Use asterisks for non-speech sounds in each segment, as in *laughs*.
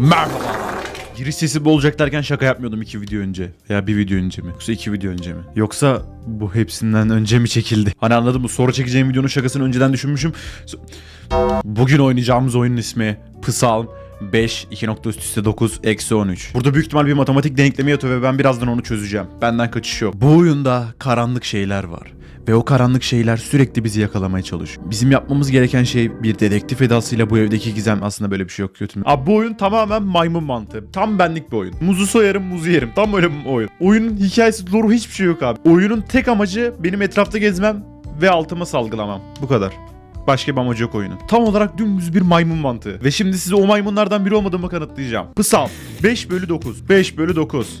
Merhabalar. Giriş sesi bu olacak derken şaka yapmıyordum iki video önce. Veya bir video önce mi? Yoksa iki video önce mi? Yoksa bu hepsinden önce mi çekildi? Hani anladım bu sonra çekeceğim videonun şakasını önceden düşünmüşüm. Bugün oynayacağımız oyunun ismi Psalm 5, 2 üst üste 9, eksi 13. Burada büyük ihtimal bir matematik denklemi yatıyor ve ben birazdan onu çözeceğim. Benden kaçış yok. Bu oyunda karanlık şeyler var ve o karanlık şeyler sürekli bizi yakalamaya çalışıyor. Bizim yapmamız gereken şey bir dedektif edasıyla bu evdeki gizem aslında böyle bir şey yok kötü mü? Abi bu oyun tamamen maymun mantığı. Tam benlik bir oyun. Muzu soyarım muzu yerim. Tam öyle bir oyun. Oyunun hikayesi doğru hiçbir şey yok abi. Oyunun tek amacı benim etrafta gezmem ve altıma salgılamam. Bu kadar. Başka bir amacı yok oyunun. Tam olarak dümdüz bir maymun mantığı. Ve şimdi size o maymunlardan biri olmadığımı kanıtlayacağım. Pısal. 5 bölü 9. 5 bölü 9.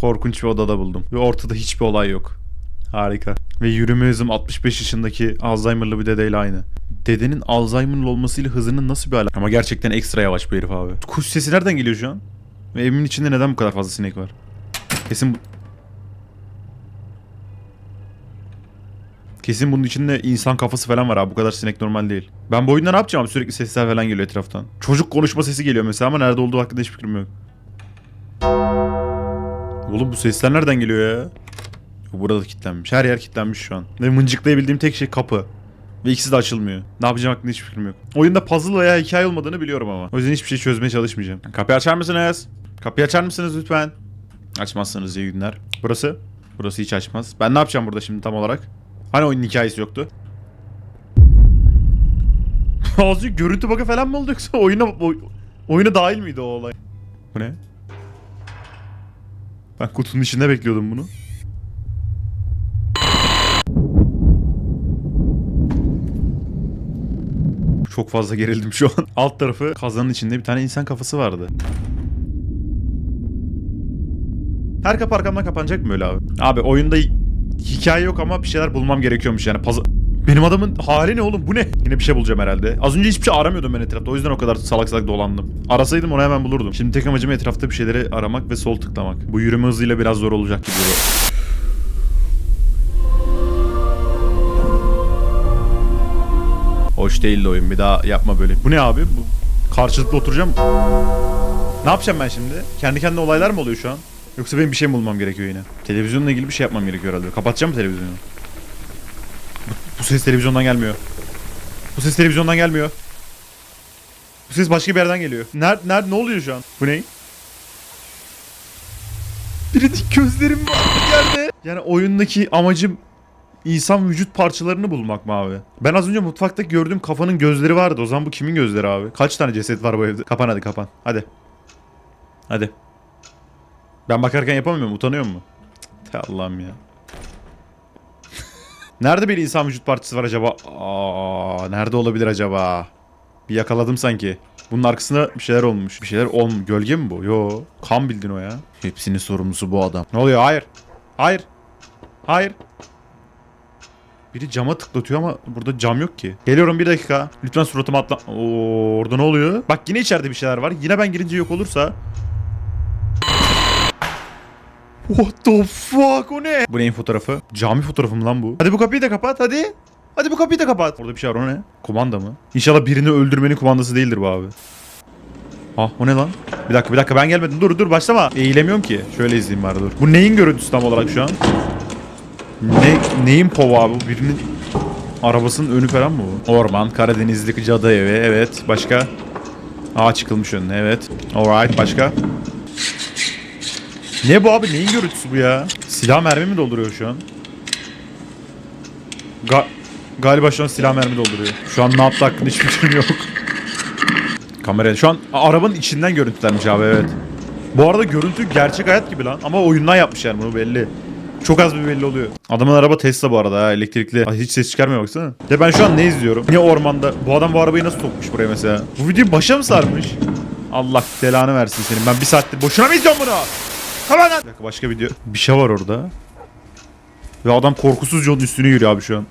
korkunç bir odada buldum. Ve ortada hiçbir olay yok. Harika. Ve yürüme hızım 65 yaşındaki Alzheimer'lı bir dedeyle aynı. Dedenin Alzheimer'lı olmasıyla hızının nasıl bir alakası? Ama gerçekten ekstra yavaş bir herif abi. Kuş sesi nereden geliyor şu an? Ve evimin içinde neden bu kadar fazla sinek var? Kesin bu... Kesin bunun içinde insan kafası falan var abi. Bu kadar sinek normal değil. Ben bu oyunda ne yapacağım? Sürekli sesler falan geliyor etraftan. Çocuk konuşma sesi geliyor mesela ama nerede olduğu hakkında hiçbir fikrim yok. Oğlum bu sesler nereden geliyor ya? Burada da kilitlenmiş. Her yer kilitlenmiş şu an. Ve mıncıklayabildiğim tek şey kapı. Ve ikisi de açılmıyor. Ne yapacağım hakkında hiçbir fikrim yok. Oyunda puzzle veya hikaye olmadığını biliyorum ama. O yüzden hiçbir şey çözmeye çalışmayacağım. Kapıyı açar mısınız? Kapıyı açar mısınız lütfen? Açmazsanız iyi günler. Burası? Burası hiç açmaz. Ben ne yapacağım burada şimdi tam olarak? Hani oyunun hikayesi yoktu? *laughs* Azıcık görüntü bug'ı falan mı oldu yoksa oyuna, oy- oyuna dahil miydi o olay? Bu ne? Ben kutunun içinde bekliyordum bunu. Çok fazla gerildim şu an. *laughs* Alt tarafı kazanın içinde bir tane insan kafası vardı. Her kapı arkamdan kapanacak mı öyle abi? Abi oyunda hi- hikaye yok ama bir şeyler bulmam gerekiyormuş yani. Paz- Benim adamın hali ne oğlum bu ne? Yine bir şey bulacağım herhalde. Az önce hiçbir şey aramıyordum ben etrafta. O yüzden o kadar salak salak dolandım. Arasaydım onu hemen bulurdum. Şimdi tek amacım etrafta bir şeyleri aramak ve sol tıklamak. Bu yürüme hızıyla biraz zor olacak gibi. Hoş değildi oyun. Bir daha yapma böyle. Bu ne abi? Bu karşılıklı oturacağım. Ne yapacağım ben şimdi? Kendi kendine olaylar mı oluyor şu an? Yoksa benim bir şey mi bulmam gerekiyor yine? Televizyonla ilgili bir şey yapmam gerekiyor herhalde. Kapatacağım mı televizyonu? Bu, ses televizyondan gelmiyor. Bu ses televizyondan gelmiyor. Bu ses başka bir yerden geliyor. Nerede, nerede ne oluyor şu an? Bu ne? Birincik gözlerim var bir yerde. Yani oyundaki amacım insan vücut parçalarını bulmak mı abi? Ben az önce mutfakta gördüğüm kafanın gözleri vardı. O zaman bu kimin gözleri abi? Kaç tane ceset var bu evde? Kapan hadi kapan. Hadi. Hadi. Ben bakarken yapamıyorum. Utanıyor mu? Allah'ım ya. Nerede bir insan vücut parçası var acaba? Aa, nerede olabilir acaba? Bir yakaladım sanki. Bunun arkasında bir şeyler olmuş. Bir şeyler olmuş. Gölge mi bu? Yo. Kan bildin o ya. Hepsinin sorumlusu bu adam. Ne oluyor? Hayır. Hayır. Hayır. Biri cama tıklatıyor ama burada cam yok ki. Geliyorum bir dakika. Lütfen suratıma atla. Oo, orada ne oluyor? Bak yine içeride bir şeyler var. Yine ben girince yok olursa. What the fuck o ne? Bu neyin fotoğrafı? Cami fotoğrafı mı lan bu? Hadi bu kapıyı da kapat hadi. Hadi bu kapıyı da kapat. Orada bir şey var o ne? Kumanda mı? İnşallah birini öldürmenin kumandası değildir bu abi. Ah o ne lan? Bir dakika bir dakika ben gelmedim. Dur dur başlama. Eğilemiyorum ki. Şöyle izleyeyim bari dur. Bu neyin görüntüsü tam olarak şu an? Ne, neyin pova abi? Bu Birinin arabasının önü falan mı bu? Orman, Karadenizlik cadı evi. Evet. Başka? Aa çıkılmış önüne. Evet. Alright. Başka? Ne bu abi? Neyin görüntüsü bu ya? Silah mermi mi dolduruyor şu an? Ga galiba şu an silah mermi dolduruyor. Şu an ne yaptı hakkında hiçbir fikrim yok. Kameraya. Şu an arabanın içinden görüntülenmiş abi evet. Bu arada görüntü gerçek hayat gibi lan. Ama oyundan yapmışlar bunu belli. Çok az bir belli oluyor. Adamın araba Tesla bu arada ha elektrikli. Ay, hiç ses çıkarmıyor baksana. Ya ben şu an ne izliyorum? Niye ormanda? Bu adam bu arabayı nasıl sokmuş buraya mesela? Bu video başa mı sarmış? Allah belanı versin senin. Ben bir saattir boşuna mı izliyorum bunu? Tamam lan. Bir dakika başka video. Bir şey var orada. Ve adam korkusuzca onun üstüne yürüyor abi şu an.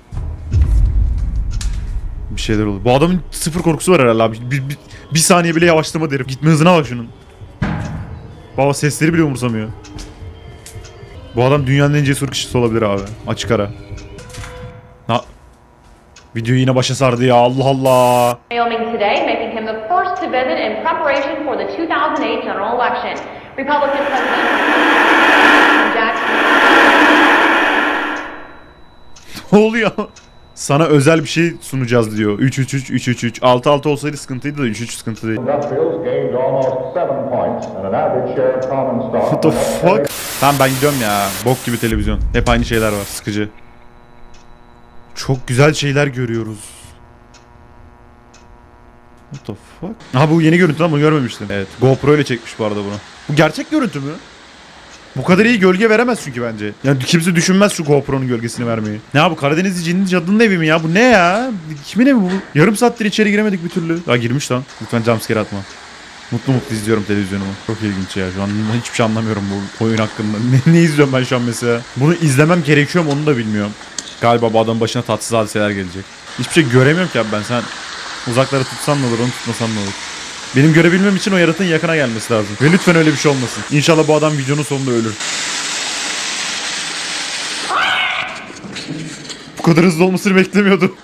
Bir şeyler oluyor. Bu adamın sıfır korkusu var herhalde abi. Bir, bir, bir saniye bile yavaşlama derim. Gitme hızına bak şunun. Baba sesleri bile umursamıyor. Bu adam dünyanın en cesur kişisi olabilir abi. Açık ara. Na Video yine başa sardı ya Allah Allah. Wyoming today, making him the first to visit in preparation for the 2008 general election. Republican President. Ne oluyor? Sana özel bir şey sunacağız diyor. 3-3-3, 3-3-3. 6-6 olsaydı sıkıntıydı da 3-3 sıkıntı değil. Industrials gained almost seven points and an average share of common stock. What the fuck? Tamam ben gidiyorum ya. Bok gibi televizyon. Hep aynı şeyler var. Sıkıcı. Çok güzel şeyler görüyoruz. What the fuck? Aha bu yeni görüntü lan bunu görmemiştim. Evet. GoPro ile çekmiş bu arada bunu. Bu gerçek görüntü mü? Bu kadar iyi gölge veremez çünkü bence. Yani kimse düşünmez şu GoPro'nun gölgesini vermeyi. Ne ya bu Karadenizli cinli cadının evi mi ya? Bu ne ya? Kimin evi bu? Yarım saattir içeri giremedik bir türlü. Ya girmiş lan. Lütfen jumpscare atma. Mutlu mutlu izliyorum televizyonumu. Çok ilginç ya. Şu an hiçbir şey anlamıyorum bu oyun hakkında. *laughs* Ne, ne izliyorum ben şu an mesela? Bunu izlemem gerekiyor mu onu da bilmiyorum. Galiba bu adamın başına tatsız hadiseler gelecek. Hiçbir şey göremiyorum ki abi ben. Sen uzaklara tutsan ne olur, onu tutmasan ne olur. Benim görebilmem için o yaratığın yakına gelmesi lazım. Ve lütfen öyle bir şey olmasın. İnşallah bu adam videonun sonunda ölür. Bu kadar hızlı olmasını beklemiyordum.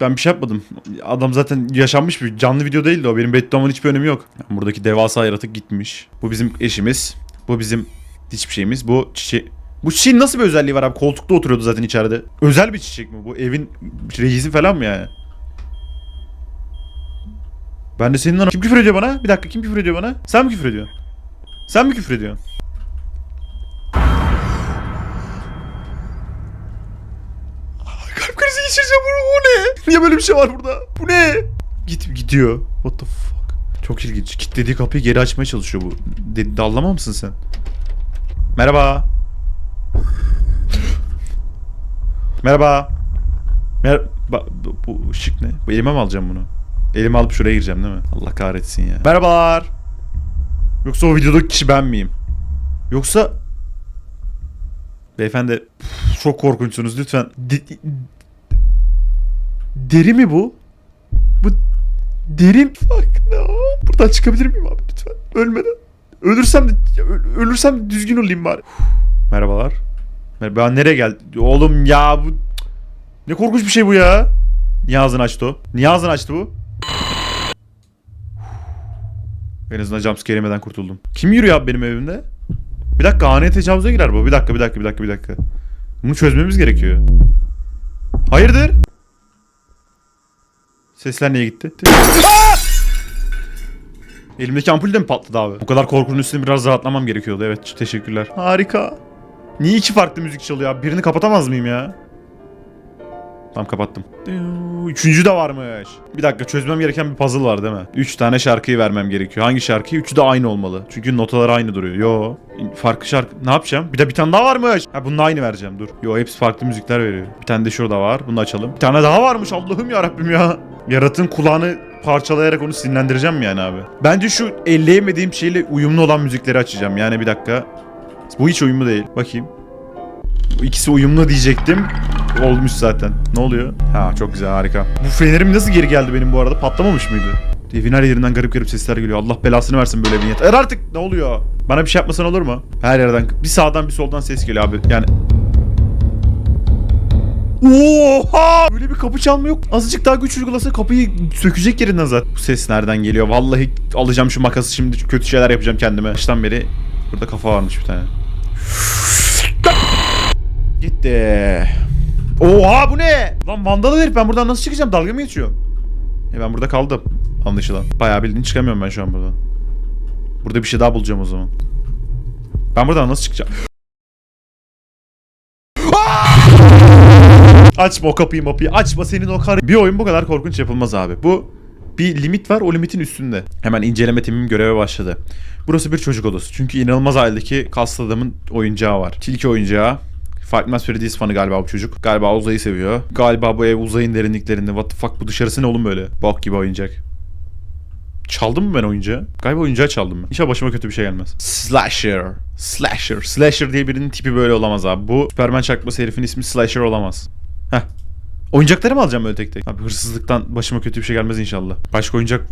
Ben bir şey yapmadım. Adam zaten yaşanmış bir canlı video değildi o. Benim bedduamın hiçbir önemi yok. Yani buradaki devasa yaratık gitmiş. Bu bizim eşimiz. Bu bizim hiçbir şeyimiz. Bu çiçek... Bu çiçeğin nasıl bir özelliği var abi? Koltukta oturuyordu zaten içeride. Özel bir çiçek mi bu? Evin reisi falan mı yani? Ben de senin ana... Kim küfür ediyor bana? Bir dakika kim küfür ediyor bana? Sen mi küfür ediyorsun? Sen mi küfür ediyorsun? Kalp krizi geçireceğim bunu. Bu ne? Niye böyle bir şey var burada? Bu ne? Git gidiyor. What the fuck? Çok ilginç. Kilitlediği kapıyı geri açmaya çalışıyor bu. De, dallama mısın sen? Merhaba. Merhaba. Mer bu, bu ışık ne? Bu elime mi alacağım bunu? Elime alıp şuraya gireceğim değil mi? Allah kahretsin ya. Merhabalar. Yoksa o videodaki kişi ben miyim? Yoksa... Beyefendi çok korkunçsunuz lütfen. De- deri mi bu? Bu deri mi? Fuck no. Buradan çıkabilir miyim abi lütfen? Ölmeden. Ölürsem de ölürsem de düzgün olayım bari. Merhabalar. Merhaba. Nereye geldim? Oğlum ya bu ne korkunç bir şey bu ya. Niye ağzını açtı o? Niye ağzını açtı bu? En azından jumpscare yemeden kurtuldum. Kim yürüyor abi benim evimde? Bir dakika haneye tecavüze girer bu. Bir dakika bir dakika bir dakika bir dakika. Bunu çözmemiz gerekiyor. Hayırdır? Sesler niye gitti? Elimdeki ampul de mi patladı abi? Bu kadar korkunun üstüne biraz rahatlamam gerekiyordu. Evet teşekkürler. Harika. Niye iki farklı müzik çalıyor abi? Birini kapatamaz mıyım ya? Tamam kapattım. Üçüncü de varmış. Bir dakika çözmem gereken bir puzzle var değil mi? Üç tane şarkıyı vermem gerekiyor. Hangi şarkıyı? Üçü de aynı olmalı. Çünkü notalar aynı duruyor. Yo. Farklı şarkı. Ne yapacağım? Bir de bir tane daha varmış. Ha bununla aynı vereceğim dur. Yo hepsi farklı müzikler veriyor. Bir tane de şurada var. Bunu açalım. Bir tane daha varmış Allah'ım ya Rabbim ya. Yaratığın kulağını parçalayarak onu sinirlendireceğim mi yani abi? Bence şu elleyemediğim şeyle uyumlu olan müzikleri açacağım. Yani bir dakika. Bu hiç uyumlu değil. Bakayım. İkisi uyumlu diyecektim. Olmuş zaten. Ne oluyor? Ha çok güzel harika. Bu fenerim nasıl geri geldi benim bu arada? Patlamamış mıydı? Evin her yerinden garip garip sesler geliyor. Allah belasını versin böyle bir niyet. Er artık ne oluyor? Bana bir şey yapmasan olur mu? Her yerden bir sağdan bir soldan ses geliyor abi. Yani Oha! Böyle bir kapı çalma yok. Azıcık daha güç uygulasa kapıyı sökecek yerinden zaten. Bu ses nereden geliyor? Vallahi alacağım şu makası şimdi kötü şeyler yapacağım kendime. Baştan beri burada kafa varmış bir tane. Gitti. Oha bu ne? Lan vandalı herif ben buradan nasıl çıkacağım? Dalga mı geçiyorum? E ben burada kaldım. Anlaşılan. Bayağı bildiğin çıkamıyorum ben şu an buradan. Burada bir şey daha bulacağım o zaman. Ben buradan nasıl çıkacağım? Açma o kapıyı mapıyı. Açma senin o kar... Bir oyun bu kadar korkunç yapılmaz abi. Bu bir limit var o limitin üstünde. Hemen inceleme timim göreve başladı. Burası bir çocuk odası. Çünkü inanılmaz haldeki kaslı adamın oyuncağı var. Tilki oyuncağı. Nights at Freddy's fanı galiba bu çocuk. Galiba uzayı seviyor. Galiba bu ev uzayın derinliklerinde. What the fuck bu dışarısı ne oğlum böyle? Bok gibi oyuncak. Çaldım mı ben oyuncağı? Galiba oyuncağı çaldım ben. İnşallah başıma kötü bir şey gelmez. Slasher. Slasher. Slasher diye birinin tipi böyle olamaz abi. Bu Superman çakması herifin ismi Slasher olamaz. Heh. Oyuncakları mı alacağım böyle tek tek? Abi hırsızlıktan başıma kötü bir şey gelmez inşallah. Başka oyuncak...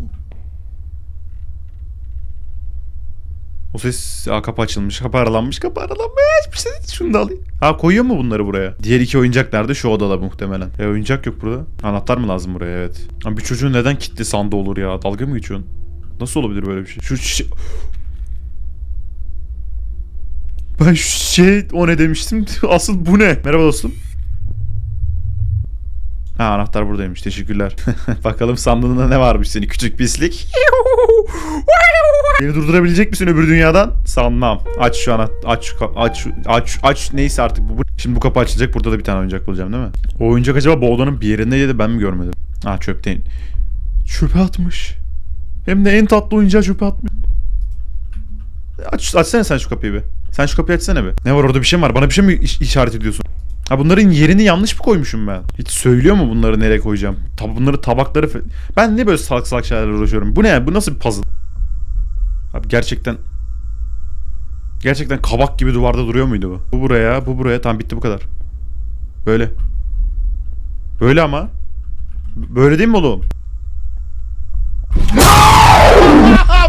O ses... Aa kapı açılmış. Kapı aralanmış. Kapı aralanmış. Bir şey. Şunu da alayım. Ha koyuyor mu bunları buraya? Diğer iki oyuncak nerede? Şu odada muhtemelen. E oyuncak yok burada. Anahtar mı lazım buraya? Evet. Abi bir çocuğun neden kitli sandı olur ya? Dalga mı geçiyorsun? Nasıl olabilir böyle bir şey? Şu şey... Ben şu şey o ne demiştim? *laughs* Asıl bu ne? Merhaba dostum. Ha anahtar buradaymış. Teşekkürler. *laughs* Bakalım sandığında ne varmış seni küçük pislik. Beni durdurabilecek misin öbür dünyadan? Sanmam. Aç şu an aç şu aç aç aç neyse artık bu. Şimdi bu kapı açılacak. Burada da bir tane oyuncak bulacağım değil mi? O oyuncak acaba bu odanın bir yerindeydi de ben mi görmedim? Ha çöpte. Çöpe atmış. Hem de en tatlı oyuncağı çöpe atmış. Aç, açsana sen şu kapıyı bir. Sen şu kapıyı açsana bir. Ne var orada bir şey mi var? Bana bir şey mi iş- işaret ediyorsun? Ha bunların yerini yanlış mı koymuşum ben? Hiç söylüyor mu bunları nereye koyacağım? Tab bunları tabakları... Ben ne böyle salak salak şeylerle uğraşıyorum? Bu ne? Bu nasıl bir puzzle? Abi gerçekten... Gerçekten kabak gibi duvarda duruyor muydu bu? Bu buraya, bu buraya. Tamam bitti bu kadar. Böyle. Böyle ama. Böyle değil mi oğlum? *laughs*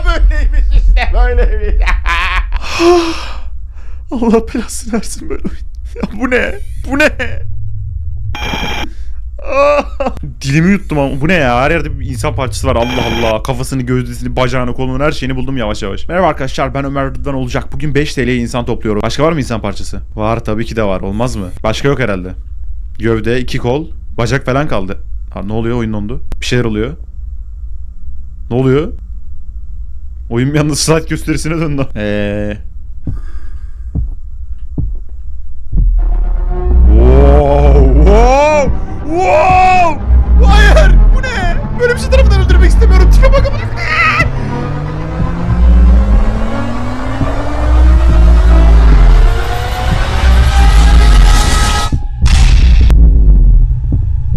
Böyleymiş işte böyleymiş. *laughs* Allah belasını versin böyle oyun. Ya bu ne? Bu ne? *laughs* Dilimi yuttum ama bu ne ya? Her yerde bir insan parçası var. Allah Allah. Kafasını, gövdesini, bacağını, kolunu her şeyini buldum yavaş yavaş. Merhaba arkadaşlar ben Ömer Rıdvan olacak. Bugün 5 TL'ye insan topluyorum. Başka var mı insan parçası? Var tabii ki de var. Olmaz mı? Başka yok herhalde. Gövde, iki kol, bacak falan kaldı. Ha, ne oluyor? Oyun dondu. Bir şeyler oluyor. Ne oluyor? Oyun bir anda slide gösterisine döndü. Eee... Wow! Hayır! Bu ne? Böyle bir şey tarafından öldürmek istemiyorum. Tipe bakın.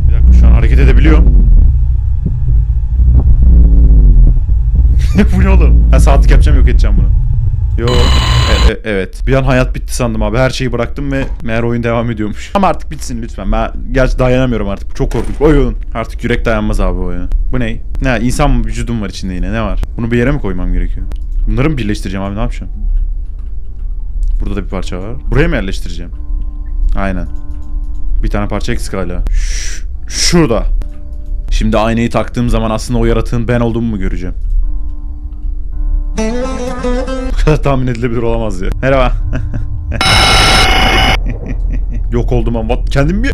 Bir dakika şu an hareket edebiliyorum. *laughs* bu ne oğlum? Ha saatlik yapacağım yok edeceğim bunu. Yo. Evet. Bir an hayat bitti sandım abi. Her şeyi bıraktım ve meğer oyun devam ediyormuş. Ama artık bitsin lütfen. Ben gerçi dayanamıyorum artık. Çok korkunç. Oyun. Artık yürek dayanmaz abi oyuna. Bu ne? Ne? İnsan vücudum var içinde yine. Ne var? Bunu bir yere mi koymam gerekiyor? Bunları mı birleştireceğim abi? Ne yapacağım? Burada da bir parça var. Buraya mı yerleştireceğim? Aynen. Bir tane parça eksik hala. Ş- şurada. Şimdi aynayı taktığım zaman aslında o yaratığın ben olduğumu mu göreceğim? Kadar *laughs* tahmin edilebilir olamaz ya. Merhaba. *laughs* Yok oldum ama kendimi bir...